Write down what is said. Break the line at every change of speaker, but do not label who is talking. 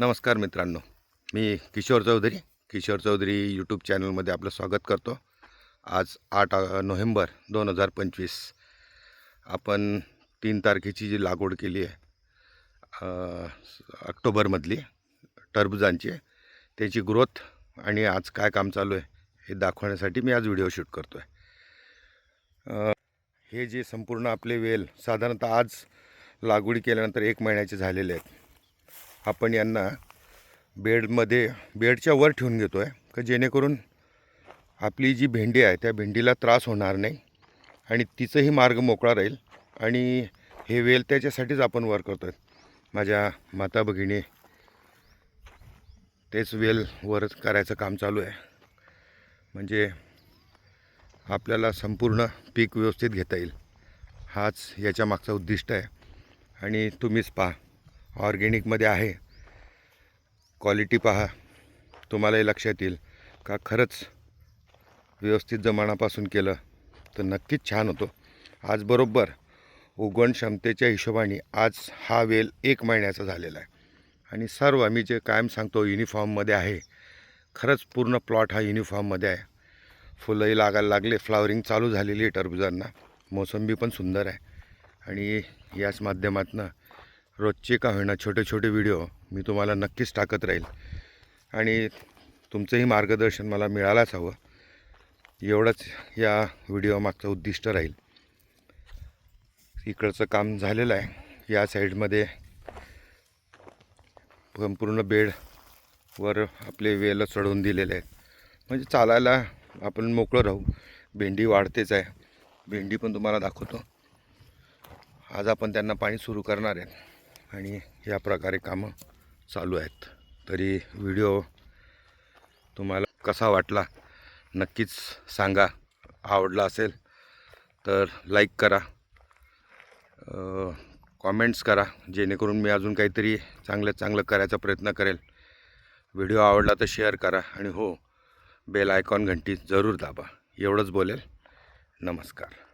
नमस्कार मित्रांनो मी किशोर चौधरी किशोर चौधरी यूट्यूब चॅनलमध्ये आपलं स्वागत करतो. आज आठ नोव्हेंबर दोन हजार पंचवीस. आपण तीन तारखेची जी लागवड केली आहे ऑक्टोबरमधली टरबुजांची त्याची ग्रोथ आणि आज काय काम चालू आहे हे दाखवण्यासाठी मी आज व्हिडिओ शूट करतो आहे हे जे संपूर्ण आपले वेल साधारणतः आज लागवडी केल्यानंतर एक महिन्याचे झालेले आहेत. आपण यांना बेडमध्ये बेडच्या वर ठेवून घेतो आहे का जेणेकरून आपली जी भेंडी आहे त्या भेंडीला त्रास होणार नाही आणि तिचंही मार्ग मोकळा राहील आणि हे वेल त्याच्यासाठीच आपण वर करतो आहे माझ्या माता भगिनी तेच वेल वर करायचं काम चालू आहे. म्हणजे आपल्याला संपूर्ण पीक व्यवस्थित घेता येईल. हाच याच्या मागचा उद्दिष्ट आहे. आणि तुम्हीच पहा. ऑर्गेनिकमध्ये आहे. क्वालिटी पहा. तुम्हालाही लक्षात येईल का खरंच व्यवस्थित जमानापासून केलं तर नक्कीच छान होतो. आज बरोबर उगवण क्षमतेच्या हिशोबाने आज हा वेल एक महिन्याचा झालेला आहे. आणि सर्व आम्ही जे कायम सांगतो युनिफॉर्ममध्ये आहे. खरंच पूर्ण प्लॉट हा युनिफॉर्ममध्ये आहे. फुलंही लागायला लागले. फ्लावरिंग चालू झालेली आहे टरबुजांना. मोसंबी पण सुंदर आहे. आणि याच माध्यमातून रोजचे का होईना छोटे छोटे व्हिडिओ मी तुम्हाला नक्कीच टाकत राहील. आणि तुमचंही मार्गदर्शन मला मिळायलाच हवं. एवढंच या व्हिडिओ मागचं उद्दिष्ट राहील. इकडचं काम झालेलं आहे. या साईडमध्ये संपूर्ण बेडवर आपले वेल चढवून दिलेले आहेत. म्हणजे चालायला आपण मोकळं राहू. भेंडी वाढतेच आहे. भेंडी पण तुम्हाला दाखवतो. आज आपण त्यांना पाणी सुरू करणार आहेत आणि या प्रकारे कामं चालू आहेत. तरी व्हिडिओ तुम्हाला कसा वाटला नक्कीच सांगा. आवडला असेल तर लाईक करा. कॉमेंट्स करा. जेणेकरून मी अजून काहीतरी चांगलं चांगलं करायचा प्रयत्न करेल. व्हिडिओ आवडला तर शेअर करा आणि हो बेल आयकॉन घंटी जरूर दाबा. एवढंच बोलेल. नमस्कार.